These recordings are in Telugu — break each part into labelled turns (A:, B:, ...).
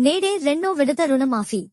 A: నేడే రెండో విడత రుణమాఫీ.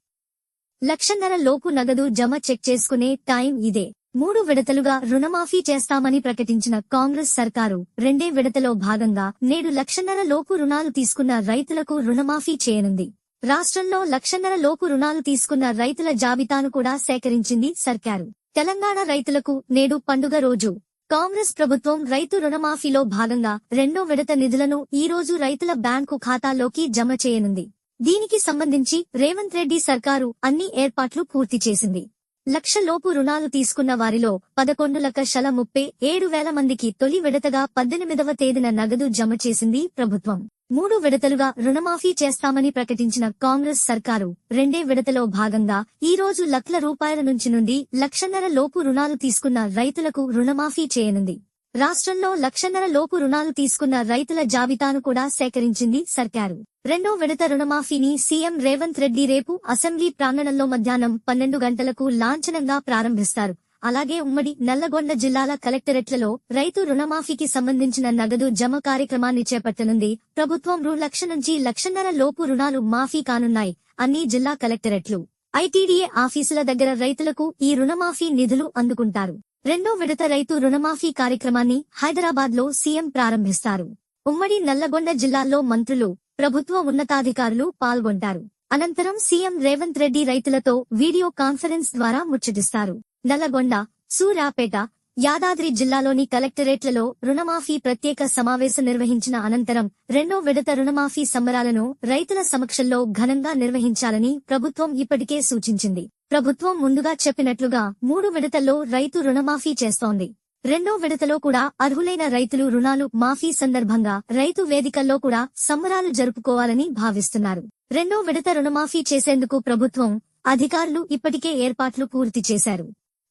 A: లక్షన్నర లోపు నగదు జమ చెక్ చేసుకునే టైం ఇదే. మూడు విడతలుగా రుణమాఫీ చేస్తామని ప్రకటించిన కాంగ్రెస్ సర్కారు రెండే విడతలో భాగంగా నేడు లక్షన్నర లోపు రుణాలు తీసుకున్న రైతులకు రుణమాఫీ చేయనుంది. రాష్ట్రంలో లక్షన్నర లోపు రుణాలు తీసుకున్న రైతుల జాబితాను కూడా సేకరించింది సర్కారు. తెలంగాణ రైతులకు నేడు పండుగ రోజు. కాంగ్రెస్ ప్రభుత్వం రైతు రుణమాఫీలో భాగంగా రెండో విడత నిధులను ఈ రోజు రైతుల బ్యాంకు ఖాతాలోకి జమ చేయనుంది. దీనికి సంబంధించి రేవంత్ రెడ్డి సర్కారు అన్ని ఏర్పాట్లు పూర్తి చేసింది. లక్షలోపు రుణాలు తీసుకున్న వారిలో పదకొండు లక్షల ముప్పై ఏడు వేల మందికి తొలి విడతగా పద్దెనిమిదవ తేదీన నగదు జమ చేసింది ప్రభుత్వం. మూడు విడతలుగా రుణమాఫీ చేస్తామని ప్రకటించిన కాంగ్రెస్ సర్కారు రెండే విడతలో భాగంగా ఈ రోజు లక్షల రూపాయల నుంచి నుండి లక్షన్నర లోపు రుణాలు తీసుకున్న రైతులకు రుణమాఫీ చేయనుంది. రాష్ట్రంలో లక్షన్నర లోపు రుణాలు తీసుకున్న రైతుల జాబితాను కూడా సేకరించింది సర్కారు. రెండో విడత రుణమాఫీని సీఎం రేవంత్ రెడ్డి రేపు అసెంబ్లీ ప్రాంగణంలో మధ్యాహ్నం పన్నెండు గంటలకు లాంఛనంగా ప్రారంభిస్తారు. అలాగే ఉమ్మడి నల్లగొండ జిల్లాల కలెక్టరేట్లలో రైతు రుణమాఫీకి సంబంధించిన నగదు జమ కార్యక్రమాన్ని చేపట్టనుంది. ప్రభుత్వం రూ. లక్ష నుంచి లక్షన్నర లోపు రుణాలు మాఫీ కానున్నాయి అన్ని జిల్లా కలెక్టరేట్లు. ఐటీడీఏ ఆఫీసుల దగ్గర రైతులకు ఈ రుణమాఫీ నిధులు అందుకుంటారు. రెండో విడత రైతు రుణమాఫీ కార్యక్రమాన్ని హైదరాబాద్లో సీఎం ప్రారంభిస్తారు. ఉమ్మడి నల్లగొండ జిల్లాల్లో మంత్రులు ప్రభుత్వ ఉన్నతాధికారులు పాల్గొంటారు. అనంతరం సీఎం రేవంత్ రెడ్డి రైతులతో వీడియో కాన్ఫరెన్స్ ద్వారా ముచ్చటిస్తారు. నల్లగొండ సూరాపేట యాదాద్రి జిల్లాలోని కలెక్టరేట్లలో రుణమాఫీ ప్రత్యేక సమావేశం నిర్వహించిన అనంతరం రెండో విడత రుణమాఫీ సంబరాలను రైతుల సమక్షంలో ఘనంగా నిర్వహించాలని ప్రభుత్వం ఇప్పటికే సూచించింది. ప్రభుత్వం ముందుగా చెప్పినట్లుగా మూడు విడతల్లో రైతు రుణమాఫీ చేస్తోంది. రెండో విడతలో కూడా అర్హులైన రైతులు రుణాలు మాఫీ సందర్భంగా రైతు వేదికల్లో కూడా సంబరాలు జరుపుకోవాలని భావిస్తున్నారు. రెండో విడత రుణమాఫీ చేసేందుకు ప్రభుత్వం అధికారులు ఇప్పటికే ఏర్పాట్లు పూర్తి చేశారు.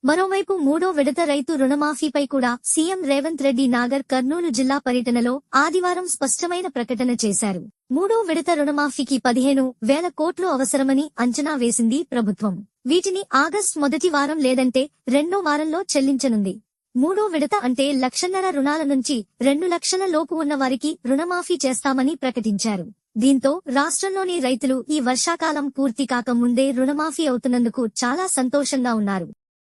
A: మరోవైపు మూడో విడత రైతు రుణమాఫీపై కూడా సీఎం రేవంత్ రెడ్డి నాగర్ కర్నూలు జిల్లా పర్యటనలో ఆదివారం స్పష్టమైన ప్రకటన చేశారు. మూడో విడత రుణమాఫీకి పదిహేను వేల కోట్లు అవసరమని అంచనా వేసింది ప్రభుత్వం. వీటిని ఆగస్టు మొదటి వారం లేదంటే రెండో వారంలో చెల్లించనుంది. మూడో విడత అంటే లక్షన్నర రుణాల నుంచి రెండు లక్షల లోపు ఉన్న వారికి రుణమాఫీ చేస్తామని ప్రకటించారు. దీంతో రాష్ట్రంలోని రైతులు ఈ వర్షాకాలం పూర్తి కాకముందే రుణమాఫీ అవుతున్నందుకు చాలా సంతోషంగా ఉన్నారు.